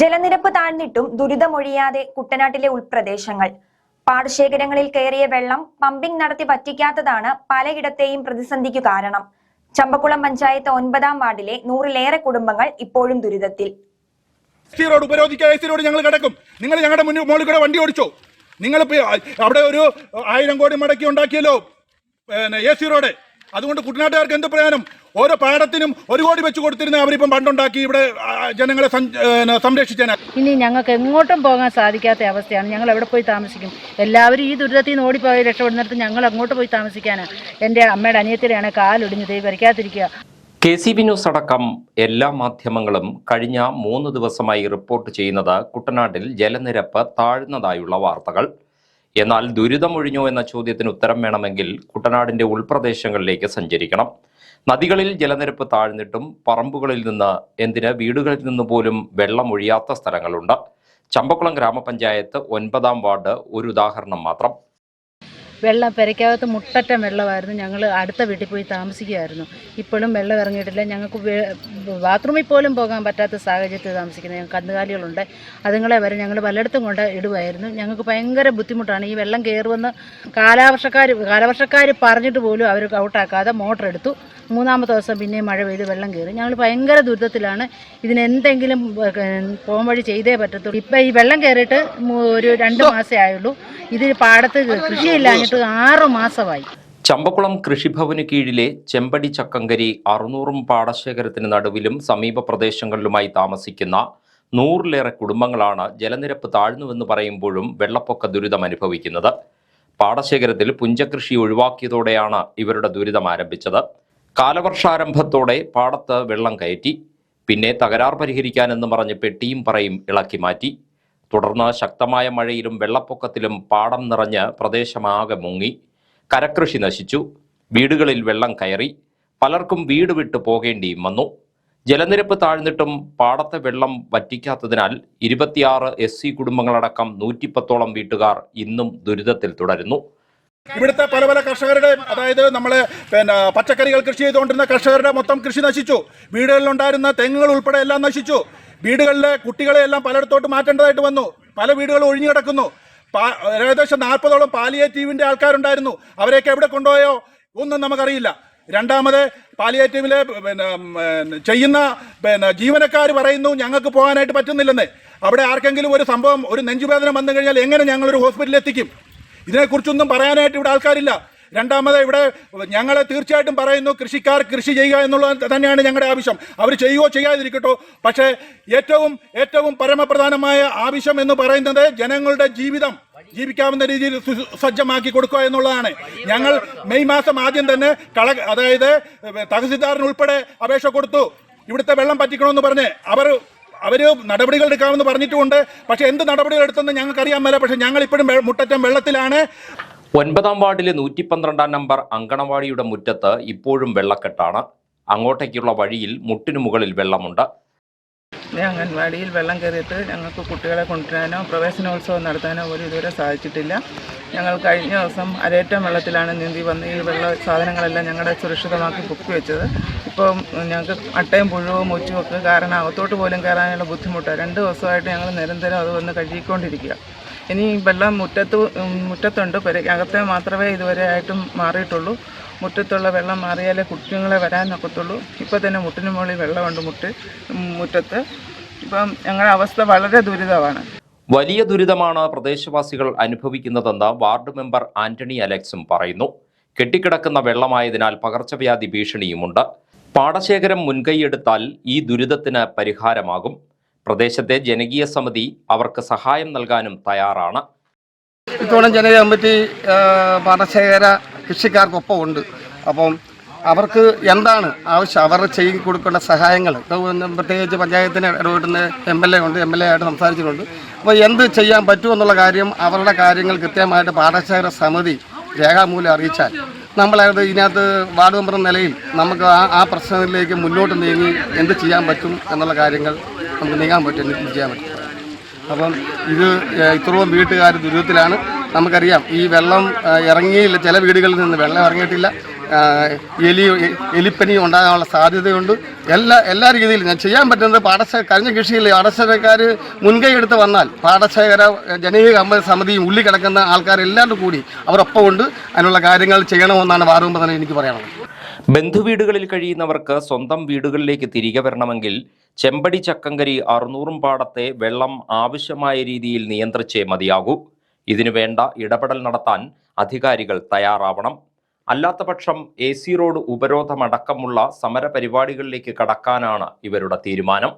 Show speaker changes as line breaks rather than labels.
ജലനിരപ്പ് താഴ്ന്നിട്ടും ദുരിതമൊഴിയാതെ കുട്ടനാട്ടിലെ ഉൾപ്രദേശങ്ങൾ. പാടശേഖരങ്ങളിൽ കയറിയ വെള്ളം പമ്പിംഗ് നടത്തി പറ്റിക്കാത്തതാണ് പലയിടത്തെയും പ്രതിസന്ധിക്ക് കാരണം. ചമ്പക്കുളം പഞ്ചായത്ത് ഒൻപതാം വാർഡിലെ നൂറിലേറെ കുടുംബങ്ങൾ ഇപ്പോഴും ദുരിതത്തിൽ.
എസ് റോഡ് ഉപരോധിക്കുക ഞങ്ങൾ കിടക്കും. നിങ്ങൾ ഞങ്ങളുടെ മുന്നിൽ മുകളിൽ കൂടെ വണ്ടി ഓടിച്ചോ? നിങ്ങൾ അവിടെ ഒരു ആയിരം കോടി മടക്കി ഉണ്ടാക്കിയല്ലോ. എ സി റോഡ് അതുകൊണ്ട് കുട്ടനാട്ടുകാർക്ക് എന്ത് പ്രയോജനം? ഓരോ പാടത്തിനും ഒരു കോടി വെച്ച് കൊടുത്തിരുന്ന അവരിപ്പം പണ്ടുണ്ടാക്കി ഇവിടെ ജനങ്ങളെ സംരക്ഷിച്ച ഏ,
ഇനി ഞങ്ങൾക്ക് എങ്ങോട്ടും പോകാൻ സാധിക്കാത്ത അവസ്ഥയാണ്. ഞങ്ങൾ എവിടെ പോയി താമസിക്കും? എല്ലാവരും ഈ ദുരിതത്തിൽ നിന്ന് ഓടിപ്പോയി രക്ഷപ്പെടുന്നിടത്ത് ഞങ്ങൾ അങ്ങോട്ട് പോയി താമസിക്കാനാണ്. എന്റെ അമ്മയുടെ അനിയത്തിലാണ് കാലൊടിഞ്ഞ് ദൈവം വരയ്ക്കാതിരിക്കുക
കെ സി ബി ന്യൂസ് അടക്കം എല്ലാ മാധ്യമങ്ങളും കഴിഞ്ഞ മൂന്ന് ദിവസമായി റിപ്പോർട്ട് ചെയ്യുന്നത് കുട്ടനാട്ടിൽ ജലനിരപ്പ് താഴ്ന്നതായുള്ള വാർത്തകൾ. എന്നാൽ ദുരിതമൊഴിഞ്ഞോ എന്ന ചോദ്യത്തിന് ഉത്തരം വേണമെങ്കിൽ കുട്ടനാടിന്റെ ഉൾപ്രദേശങ്ങളിലേക്ക് സഞ്ചരിക്കണം. നദികളിൽ ജലനിരപ്പ് താഴ്ന്നിട്ടും പറമ്പുകളിൽ നിന്ന് എന്തിന് വീടുകളിൽ നിന്ന് പോലും വെള്ളം ഒഴിയാത്ത സ്ഥലങ്ങളുണ്ട്. ചമ്പക്കുളം ഗ്രാമപഞ്ചായത്ത് ഒൻപതാം വാർഡ് ഒരു ഉദാഹരണം മാത്രം.
വെള്ളം പെരയ്ക്കകത്ത് മുട്ടറ്റം വെള്ളമായിരുന്നു. ഞങ്ങൾ അടുത്ത വീട്ടിൽ പോയി താമസിക്കുമായിരുന്നു ഇപ്പോഴും വെള്ളം ഇറങ്ങിയിട്ടില്ല. ഞങ്ങൾക്ക് ബാത്റൂമിൽ പോലും പോകാൻ പറ്റാത്ത സാഹചര്യത്തിൽ താമസിക്കുന്നത് ഞങ്ങൾക്ക് കന്നുകാലികളുണ്ട്. അതുങ്ങളെ വരെ ഞങ്ങൾ പലയിടത്തും കൊണ്ട് ഇടുമായിരുന്നു ഞങ്ങൾക്ക് ഭയങ്കര ബുദ്ധിമുട്ടാണ്. ഈ വെള്ളം കയറുമെന്ന് കാലാവർഷക്കാർ കാലവർഷക്കാർ പറഞ്ഞിട്ട് പോലും അവർ ഔട്ടാക്കാതെ മോട്ടർ എടുത്തു. മൂന്നാമത്തെ ദിവസം പിന്നെയും മഴ പെയ്ത് വെള്ളം കയറി. ഞങ്ങൾ ഭയങ്കര ദുരിതത്തിലാണ്. ഇതിനെന്തെങ്കിലും പോകാൻ ചെയ്തേ പറ്റത്തുള്ളൂ. ഇപ്പം ഈ വെള്ളം കയറിയിട്ട് ഒരു രണ്ട് മാസമേ ആയുള്ളൂ. ഇത് പാടത്ത് കൃഷിയില്ലാഞ്ഞിട്ട് ആറു മാസമായി.
ചമ്പക്കുളം കൃഷിഭവന് കീഴിലെ ചെമ്പടി ചക്കങ്കരി അറുന്നൂറും പാടശേഖരത്തിന് നടുവിലും സമീപ പ്രദേശങ്ങളിലുമായി താമസിക്കുന്ന നൂറിലേറെ കുടുംബങ്ങളാണ് ജലനിരപ്പ് താഴ്ന്നുവെന്ന് പറയുമ്പോഴും വെള്ളപ്പൊക്ക ദുരിതം അനുഭവിക്കുന്നത്. പാടശേഖരത്തിൽ പുഞ്ചകൃഷി ഒഴിവാക്കിയതോടെയാണ് ഇവരുടെ ദുരിതം ആരംഭിച്ചത്. കാലവർഷാരംഭത്തോടെ പാടത്ത് വെള്ളം കയറ്റി പിന്നെ തകരാർ പരിഹരിക്കാനെന്ന് പറഞ്ഞ് പെട്ടിയും പറയും ഇളക്കി മാറ്റി. തുടർന്ന് ശക്തമായ മഴയിലും വെള്ളപ്പൊക്കത്തിലും പാടം നിറഞ്ഞ് പ്രദേശമാകെ മുങ്ങി. കരകൃഷി നശിച്ചു. വീടുകളിൽ വെള്ളം കയറി. പലർക്കും വീട് വിട്ടു പോകേണ്ടിയും വന്നു. ജലനിരപ്പ് താഴ്ന്നിട്ടും പാടത്തെ വെള്ളം വറ്റിക്കാത്തതിനാൽ ഇരുപത്തിയാറ് എസ് സി കുടുംബങ്ങളടക്കം നൂറ്റിപ്പത്തോളം വീട്ടുകാർ ഇന്നും ദുരിതത്തിൽ തുടരുന്നു.
ഇവിടുത്തെ പല പല കർഷകരുടെ അതായത് നമ്മളെ പിന്നെ പച്ചക്കറികൾ കൃഷി ചെയ്തുകൊണ്ടിരുന്ന കർഷകരുടെ മൊത്തം കൃഷി നശിച്ചു. വീടുകളിലുണ്ടായിരുന്ന തെങ്ങുകൾ ഉൾപ്പെടെ എല്ലാം നശിച്ചു. വീടുകളിലെ കുട്ടികളെ എല്ലാം പലയിടത്തോട്ട് മാറ്റേണ്ടതായിട്ട് വന്നു. പല വീടുകളും ഒഴിഞ്ഞു കിടക്കുന്നു. ഏകദേശം നാൽപ്പതോളം പാലിയേറ്റീവിന്റെ ആൾക്കാരുണ്ടായിരുന്നു. അവരെയൊക്കെ എവിടെ കൊണ്ടുപോയോ ഒന്നും നമുക്കറിയില്ല. രണ്ടാമത് പാലിയേറ്റീവിലെ പിന്നെ ചെയ്യുന്ന പിന്നെ ജീവനക്കാർ പറയുന്നു ഞങ്ങൾക്ക് പോകാനായിട്ട് പറ്റുന്നില്ലെന്ന്. അവിടെ ആർക്കെങ്കിലും ഒരു സംഭവം ഒരു നെഞ്ചുവേദന വന്നു കഴിഞ്ഞാൽ എങ്ങനെ ഞങ്ങളൊരു ഹോസ്പിറ്റലിൽ എത്തിക്കും? ഇതിനെക്കുറിച്ചൊന്നും പറയാനായിട്ട് ഇവിടെ ആൾക്കാരില്ല. രണ്ടാമത് ഇവിടെ ഞങ്ങൾ തീർച്ചയായിട്ടും പറയുന്നു കൃഷിക്കാർ കൃഷി ചെയ്യുക എന്നുള്ളത് തന്നെയാണ് ഞങ്ങളുടെ ആവശ്യം. അവർ ചെയ്യുകയോ ചെയ്യാതിരിക്കട്ടോ. പക്ഷേ ഏറ്റവും ഏറ്റവും പരമപ്രധാനമായ ആവശ്യം എന്ന് പറയുന്നത് ജനങ്ങളുടെ ജീവിതം ജീവിക്കാവുന്ന രീതിയിൽ സജ്ജമാക്കി കൊടുക്കുക എന്നുള്ളതാണ്. ഞങ്ങൾ മെയ് മാസം ആദ്യം തന്നെ കള അതായത് തഹസിൽദാറിനുൾപ്പെടെ അപേക്ഷ കൊടുത്തു. ഇവിടുത്തെ വെള്ളം പറ്റിക്കണമെന്ന് പറഞ്ഞ് അവർ അവർ നടപടികൾ എടുക്കാമെന്ന് പറഞ്ഞിട്ടുമുണ്ട്. പക്ഷേ എന്ത് നടപടികൾ എടുത്തെന്ന് ഞങ്ങൾക്കറിയാൻ മേല. പക്ഷേ ഞങ്ങൾ ഇപ്പോഴും മുട്ടറ്റം വെള്ളത്തിലാണ്.
ഒൻപതാം വാർഡിലെ നൂറ്റി പന്ത്രണ്ടാം നമ്പർ അങ്കണവാടിയുടെ മുറ്റത്ത് ഇപ്പോഴും വെള്ളക്കെട്ടാണ്. അങ്ങോട്ടേക്കുള്ള വഴിയിൽ മുട്ടിനു മുകളിൽ വെള്ളമുണ്ട്.
അംഗൻവാടിയിൽ വെള്ളം കയറിയിട്ട് ഞങ്ങൾക്ക് കുട്ടികളെ കൊണ്ടുവരാനോ പ്രവേശനോത്സവം നടത്താനോ പോലും ഇതുവരെ സാധിച്ചിട്ടില്ല. ഞങ്ങൾ കഴിഞ്ഞ ദിവസം അരേറ്റം വെള്ളത്തിലാണ് നീന്തി വന്ന് ഈ വെള്ള സാധനങ്ങളെല്ലാം ഞങ്ങളുടെ സുരക്ഷിതമാക്കി പൊക്കി വെച്ചത്. ഇപ്പം ഞങ്ങൾക്ക് അട്ടയും പുഴുവും മുച്ചുമൊക്കെ കാരണം അകത്തോട്ട് പോലും കയറാനുള്ള ബുദ്ധിമുട്ടാണ്. രണ്ട് ദിവസമായിട്ട് ഞങ്ങൾ നിരന്തരം അത് വന്ന് കഴുകിക്കൊണ്ടിരിക്കുക ഇനി വെള്ളം മുറ്റത്ത് മുറ്റത്തുണ്ട്. അകത്തെ മാത്രമേ ഇതുവരെ ആയിട്ടും മാറിയിട്ടുള്ളൂ. മുറ്റത്തുള്ള വെള്ളം മാറിയാലേ കുട്ടികളെ വരാൻ വരാനൊക്കത്തുള്ളൂ ഇപ്പോൾ തന്നെ മുട്ടിന് മുകളിൽ വെള്ളമുണ്ട് മുട്ട് മുറ്റത്ത്. ഇപ്പം ഞങ്ങളുടെ അവസ്ഥ വളരെ ദുരിതമാണ്.
വലിയ ദുരിതമാണ് പ്രദേശവാസികൾ അനുഭവിക്കുന്നതെന്ന് വാർഡ് മെമ്പർ ആന്റണി അലക്സും പറയുന്നു. കെട്ടിക്കിടക്കുന്ന വെള്ളമായതിനാൽ പകർച്ചവ്യാധി ഭീഷണിയുമുണ്ട്. പാടശേഖരം മുൻകൈയെടുത്താൽ ഈ ദുരിതത്തിന് പരിഹാരമാകും. പ്രദേശത്തെ ജനകീയ സമിതി അവർക്ക് സഹായം നൽകാനും തയ്യാറാണ്.
ഇത്തവണ ജനകീയ കമ്മിറ്റി പാടശേഖര കൃഷിക്കാർക്കൊപ്പം ഉണ്ട് അപ്പം അവർക്ക് എന്താണ് ആവശ്യം? അവർ ചെയ്ത് കൊടുക്കേണ്ട സഹായങ്ങൾ. പ്രത്യേകിച്ച് പഞ്ചായത്തിന് ഇടപെടുന്ന എം എൽ എ ഉണ്ട് എം എൽ എ ആയിട്ട് സംസാരിച്ചിട്ടുണ്ട്. അപ്പോൾ എന്ത് ചെയ്യാൻ പറ്റുമെന്നുള്ള കാര്യം അവരുടെ കാര്യങ്ങൾ കൃത്യമായിട്ട് പാടശേഖര സമിതി രേഖാമൂലം അറിയിച്ചാൽ നമ്മളത് ഇതിനകത്ത് വാർഡ് മെമ്പർ നിലയിൽ നമുക്ക് ആ ആ പ്രശ്നത്തിലേക്ക് മുന്നോട്ട് നീങ്ങി എന്ത് ചെയ്യാൻ പറ്റും എന്നുള്ള കാര്യങ്ങൾ നമുക്ക് നീങ്ങാൻ പറ്റും ചെയ്യാൻ പറ്റും. അപ്പം ഇത് ഇത്രയും വീട്ടുകാർ ദുരിതത്തിലാണ്. നമുക്കറിയാം ഈ വെള്ളം ഇറങ്ങിയില്ല ചില വീടുകളിൽ നിന്ന് വെള്ളം ഇറങ്ങിയിട്ടില്ല. എലി എലിപ്പനി ഉണ്ടാകാനുള്ള സാധ്യതയുണ്ട്. എല്ലാ എല്ലാ രീതിയിലും ഞാൻ ചെയ്യാൻ പറ്റുന്നത് പാടശ കഴിഞ്ഞ കൃഷിയിൽ പാടശേഖരക്കാർ മുൻകൈ എടുത്ത് വന്നാൽ പാടശേഖര ജനകീയ സമിതിയും ഉള്ളി കിടക്കുന്ന ആൾക്കാരെല്ലാവരും കൂടി അവരൊപ്പം ഉണ്ട് അതിനുള്ള കാര്യങ്ങൾ ചെയ്യണമെന്നാണ് വാറുമ്പോൾ തന്നെ എനിക്ക് പറയാനുള്ളത്.
ബന്ധുവീടുകളിൽ കഴിയുന്നവർക്ക് സ്വന്തം വീടുകളിലേക്ക് തിരികെ വരണമെങ്കിൽ ചെമ്പടി ചക്കങ്കരി അറുന്നൂറും പാടത്തെ വെള്ളം ആവശ്യമായ രീതിയിൽ നിയന്ത്രിച്ചേ മതിയാകൂ. ഇതിനു വേണ്ട ഇടപെടൽ നടത്താൻ അധികാരികൾ തയ്യാറാവണം. അല്ലാത്തപക്ഷം എ സി റോഡ് ഉപരോധമടക്കമുള്ള സമരപരിപാടികളിലേക്ക് കടക്കാനാണ് ഇവരുടെ തീരുമാനം.